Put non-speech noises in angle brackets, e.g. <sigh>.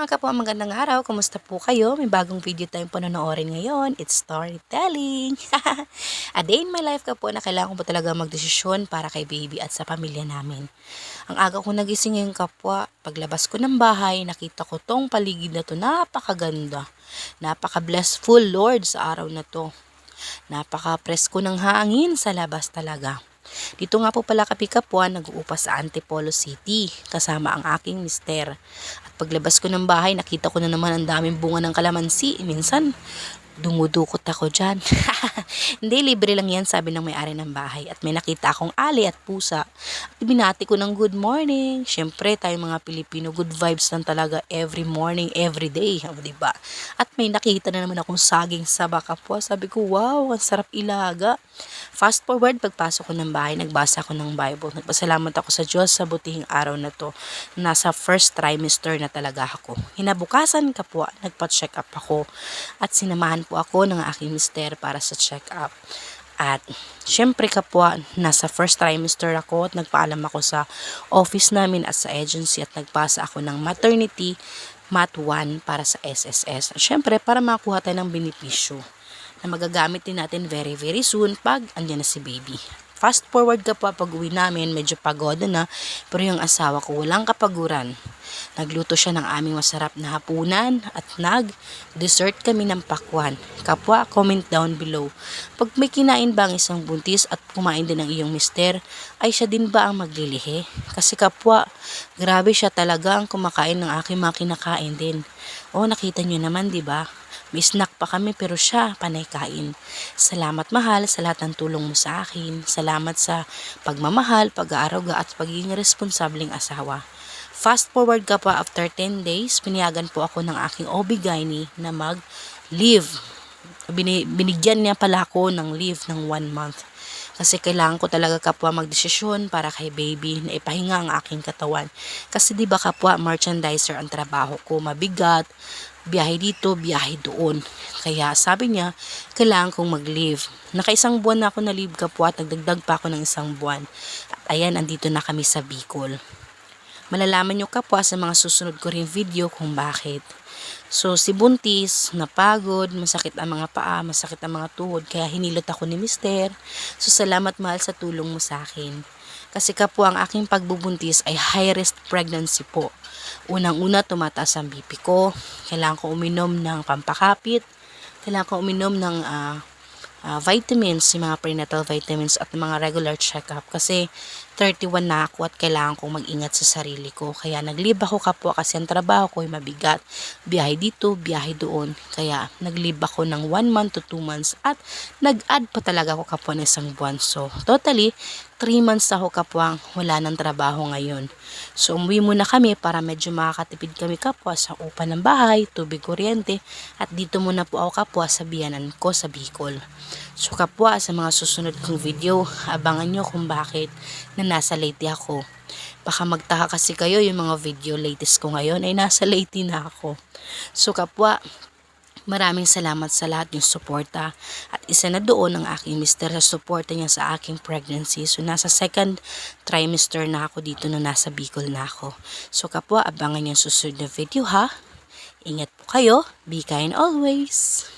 Mga kapwa, magandang araw. Kumusta po kayo? May bagong video tayong panonoorin ngayon. It's storytelling. <laughs> A day in my life ka po na kailangan ko po talaga magdesisyon para kay baby at sa pamilya namin. Ang aga ko nagising ngayon kapwa. Paglabas ko ng bahay, nakita ko tong paligid na to. Napakaganda. Napaka-blessful Lord sa araw na to. Napaka-presko ng hangin sa labas talaga. Dito nga po pala kapi kapwa nag-uupa sa Antipolo City kasama ang aking mister. At paglabas ko ng bahay nakita ko na naman ang daming bunga ng kalamansi. Minsan dumudukot ako dyan. <laughs> Hindi, libre lang yan, sabi ng may-ari ng bahay. At may nakita akong ali at pusa. At binati ko ng good morning. Siyempre, tayo mga Pilipino, good vibes lang talaga every morning, every day. O, diba? At may nakita na naman akong saging sa baka po. Sabi ko, wow, ang sarap ilaga. Fast forward, pagpasok ko ng bahay, nagbasa ako ng Bible. Nagpasalamat ako sa Diyos sa butihing araw na to. Nasa first trimester na talaga ako. Hinabukasan ka po, nagpa-check up ako. At sinamahan po ako ng aking mister para sa check up. At syempre kapwa, nasa first trimester ako at nagpaalam ako sa office namin at sa agency at nagpasa ako ng maternity mat 1 para sa SSS. Syempre, para makuha tayo ng benepisyo na magagamit din natin very very soon pag andyan na si baby. Fast forward ka pa pag uwi namin, medyo pagod na, pero yung asawa ko walang kapaguran. Nagluto siya ng aming masarap na hapunan at nag-dessert kami ng pakwan. Kapwa, comment down below. Pag may kinain ba ang isang buntis at kumain din ng iyong mister, ay siya din ba ang maglilihi? Kasi kapwa, grabe siya talaga ang kumakain ng aking mga kinakain din. O, nakita nyo naman, di ba? May snack pa kami pero siya panay kain. Salamat mahal sa lahat ng tulong mo sa akin. Salamat sa pagmamahal, pag-aaruga at pagiging responsabling asawa. Fast forward ka pa after 10 days, piniyagan po ako ng aking OB-GYN na mag-leave. Bini, binigyan niya pala ako ng leave ng 1 month. Kasi kailangan ko talaga kapwa magdesisyon para kay baby na ipahinga ang aking katawan. Kasi di ba kapwa merchandiser ang trabaho ko, mabigat, biyahe dito, biyahe doon. Kaya sabi niya, kailangan kong mag-leave. Nakaisang buwan na ako na leave kapwa at nagdagdag pa ako ng isang buwan. At ayan, andito na kami sa Bicol. Malalaman nyo kapwa sa mga susunod ko rin video kung bakit. So, si Buntis, napagod, masakit ang mga paa, masakit ang mga tuhod, kaya hinilot ako ni Mister. So, salamat mahal sa tulong mo sa akin. Kasi kapwa ang aking pagbubuntis ay high risk pregnancy po. Unang-una, tumataas ang BP ko. Kailangan ko uminom ng pampakapit. Kailangan ko uminom ng ah, ah, vitamins, yung mga prenatal vitamins at mga regular check-up. Kasi 31 na ako at kailangan kong mag-ingat sa sarili ko. Kaya nag-leave ako kapwa kasi ang trabaho ko ay mabigat. Biyahe dito, biyahe doon. Kaya nag-leave ako ng 1 month to 2 months at nag-add pa talaga ako kapwa ng isang buwan. So, totally, 3 months ako kapwa wala ng trabaho ngayon. So, umuwi muna kami para medyo makakatipid kami kapwa sa upa ng bahay, tubig kuryente, at dito muna po ako kapwa sa biyanan ko sa Bicol. So, kapwa sa mga susunod kong video, abangan nyo kung bakit na nasa Leyte ako. Baka magtaka kasi kayo yung mga video latest ko ngayon ay nasa Leyte na ako. So, kapwa, Maraming salamat sa lahat yung suporta. At isa na doon ang aking mister sa suporta niya sa aking pregnancy. So nasa second trimester na ako dito na nasa Bicol na ako. So kapwa, abangan yung susunod na video ha. Ingat po kayo. Be kind always.